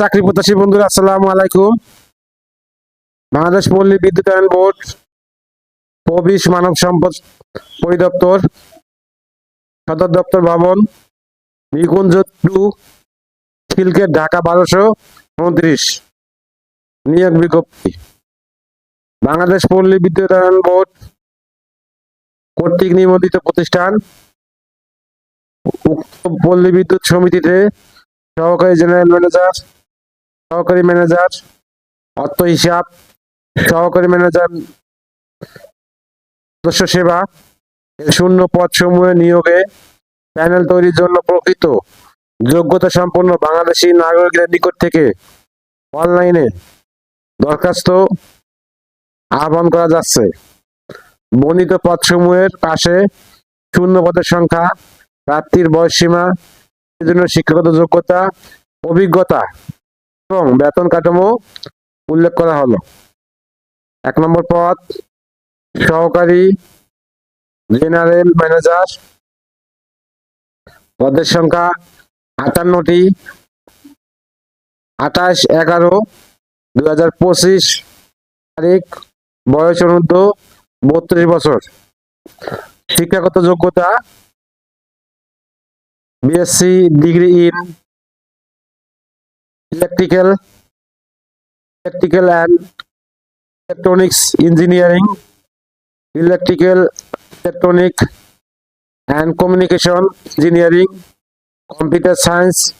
চাকরি প্রত্যাশী বন্ধুরা আসসালাম আলাইকুম বাংলাদেশ পল্লী বিদ্যুতায়ন বোর্ড প্রবিশ মানব সম্পদ পরিদপ্তর সদর দপ্তর ভবন নিকুঞ্জ টু সিল্কের ঢাকা বারোশো উনত্রিশ নিয়োগ বিজ্ঞপ্তি বাংলাদেশ পল্লী বিদ্যুতায়ন বোর্ড কর্তৃক নিবন্ধিত প্রতিষ্ঠান উক্ত পল্লী বিদ্যুৎ সমিতিতে সহকারী জেনারেল ম্যানেজার সহকারী ম্যানেজার অর্থ হিসাব সহকারী ম্যানেজার সদস্য সেবা শূন্য পদ সমূহে নিয়োগে প্যানেল তৈরির জন্য প্রকৃত যোগ্যতা সম্পন্ন বাংলাদেশি নাগরিকদের নিকট থেকে অনলাইনে দরখাস্ত আহ্বান করা যাচ্ছে বর্ণিত সমূহের পাশে শূন্য পদের সংখ্যা প্রার্থীর বয়সীমা শিক্ষাগত যোগ্যতা অভিজ্ঞতা এবং বেতন কাঠামো উল্লেখ করা হলো এক নম্বর পদ সহকারী জেনারেল ম্যানেজার পদের সংখ্যা আটান্নটি আঠাশ এগারো দু হাজার পঁচিশ তারিখ বয়স অনুদ্ধ বত্রিশ বছর শিক্ষাগত যোগ্যতা BSc degree in electrical and electronics engineering, electrical, electronic and communication engineering, computer science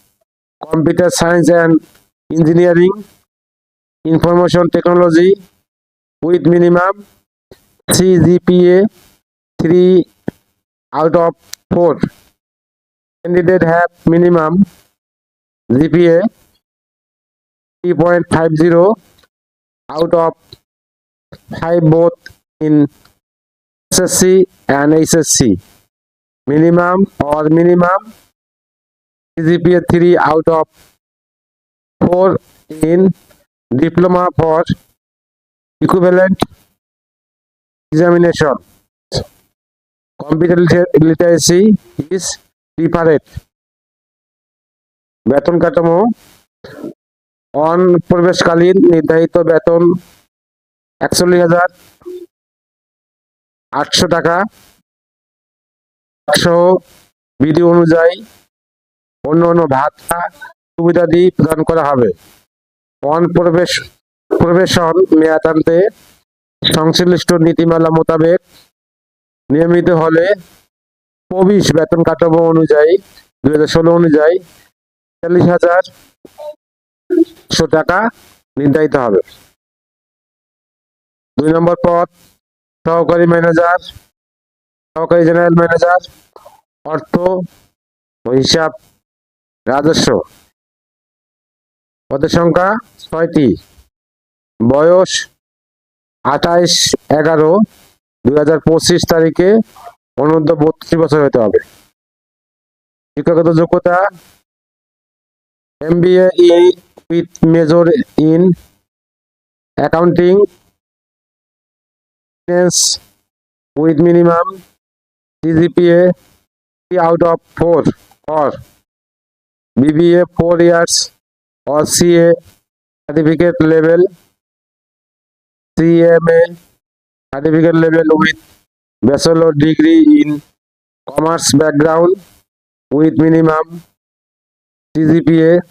and engineering, information technology with minimum CGPA 3/4. Candidate have minimum GPA three point five zero out of 5 both in SSC and HSC. Minimum or minimum CGPA 3 out of 4 in diploma for equivalent examination. Computer literacy is preferred. বেতন কাঠামো অনুপ্রবেশকালীন নির্ধারিত বেতন একচল্লিশ হাজার আটশো টাকা সহ বিধি অনুযায়ী অন্য অন্য ভাতা সুবিধাদি প্রদান করা হবে অনুপ্রবেশ প্রবেশন মেয়াদান্তে সংশ্লিষ্ট নীতিমালা মোতাবেক নিয়মিত হলে প্রবিশ বেতন কাঠামো অনুযায়ী দু অনুযায়ী চল্লিশ হাজার টাকা নির্ধারিত হবে দুই নম্বর পদ সহকারী ম্যানেজার সহকারী জেনারেল ম্যানেজার অর্থ ও হিসাব রাজস্ব পদের সংখ্যা ছয়টি বয়স আঠাইশ এগারো দুই হাজার পঁচিশ তারিখে অনূর্ধ্ব বত্রিশ বছর হতে হবে শিক্ষাগত যোগ্যতা M B A with major in accounting, with minimum CGPA 3 out of 4 or BBA 4 years or CA certificate level, CMA certificate level with bachelor degree in commerce background with minimum CGPA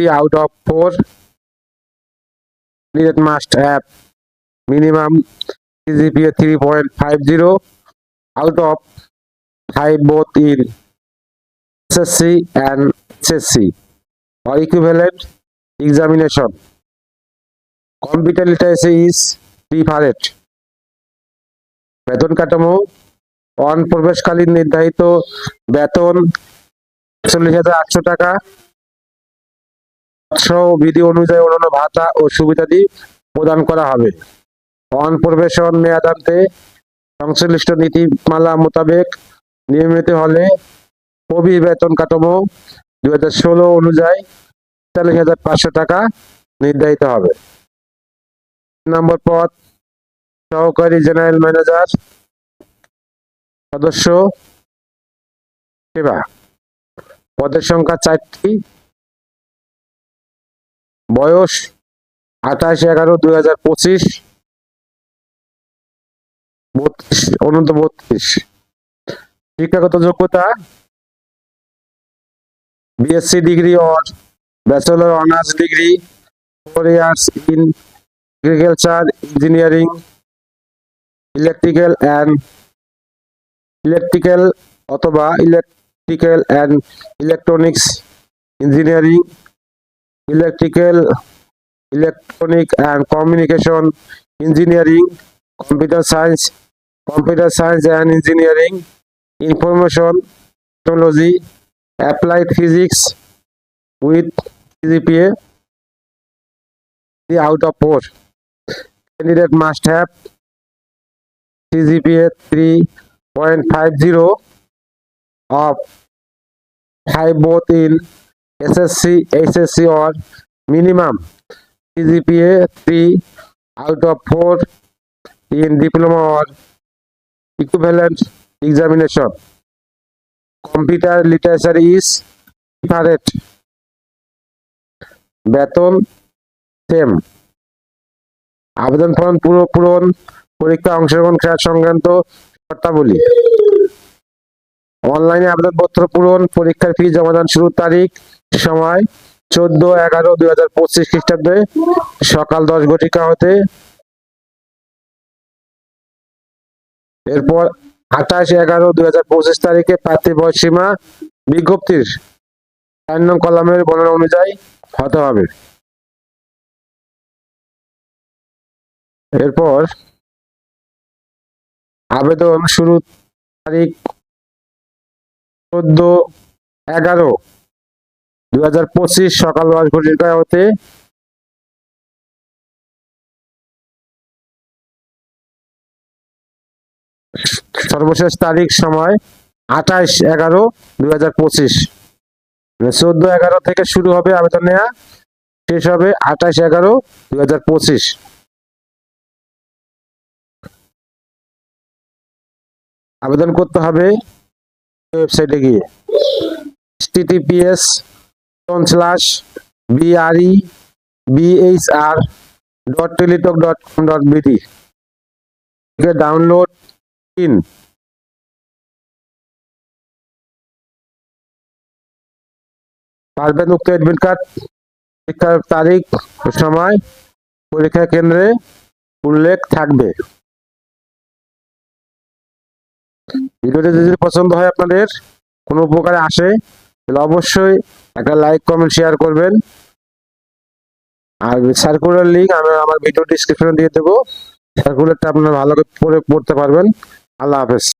3 out of four candidate must have minimum CGPA 3.50 out of five both in SSC and SSC or equivalent examination. Computer literacy is preferred. বেতন কাঠামো on প্রবেশকালীন নির্ধারিত বেতন একচল্লিশ হাজার আটশো টাকা বিধি অনুযায়ী অন্যান্য ভাতা ও সুবিধাদি প্রদান করা হবে অন প্রবেশন মেয়াদান্তে সংশ্লিষ্ট নীতিমালা মোতাবেক নিয়মিত হলে কবি বেতন কাঠামো দুই হাজার ষোলো অনুযায়ী চল্লিশ হাজার পাঁচশো টাকা নির্ধারিত হবে নম্বর পদ সহকারী জেনারেল ম্যানেজার সদস্য সেবা পদের সংখ্যা চারটি বয়স আঠাশ এগারো দুই হাজার পঁচিশ বত্রিশ অনন্ত বত্রিশ শিক্ষাগত যোগ্যতা BSc degree or bachelor honours degree four years in agriculture engineering electrical and electrical অথবা electrical and electronics engineering electrical electronic and communication engineering computer science computer science and engineering information technology applied physics with out of the candidate must have CGPA three point five zero of five both in SSC HSC or minimum CGPA three out of four in diploma or equivalent examination. Computer literature is separate. বেতন same আবেদন form পুরো পূরণ পরীক্ষা অংশগ্রহণ ক্রিয়া সংক্রান্ত শর্তাবলী অনলাইনে আবেদনপত্র পূরণ পরীক্ষার ফি জমাদান শুরুর তারিখ সময় চোদ্দ এগারো দুই হাজার পঁচিশ খ্রিস্টাব্দে সকাল দশ ঘটিকা হতে এরপর আঠাশ এগারো দুই হাজার পঁচিশ তারিখে প্রার্থী সীমা বিজ্ঞপ্তির চার নং কলামের বর্ণনা অনুযায়ী হতে হবে এরপর আবেদন শুরু তারিখ চোদ্দ এগারো দুই হাজার পঁচিশ সকাল দশ ঘটিকা হতে সর্বশেষ তারিখ সময় আঠাইশ এগারো দুই হাজার পঁচিশ মানে চোদ্দ এগারো থেকে শুরু হবে আবেদন নেওয়া শেষ হবে আঠাইশ এগারো দুই হাজার পঁচিশ আবেদন করতে হবে ওয়েবসাইটে গিয়ে টিটিপিএস ডন slash BRE BHR dot Teletalk dot com dot BD download in পারবেন উক্ত অ্যাডমিট কার্ড পরীক্ষার তারিখ সময় পরীক্ষা কেন্দ্রে উল্লেখ থাকবে ভিডিওটি যদি পছন্দ হয় আপনাদের কোনো উপকারে আসে তাহলে অবশ্যই একটা লাইক কমেন্ট শেয়ার করবেন আর সার্কুলার লিঙ্ক আমি আমার ভিডিও ডিসক্রিপশনে দিয়ে দেবো সার্কুলারটা আপনারা ভালো করে পড়তে পারবেন আল্লাহ হাফেজ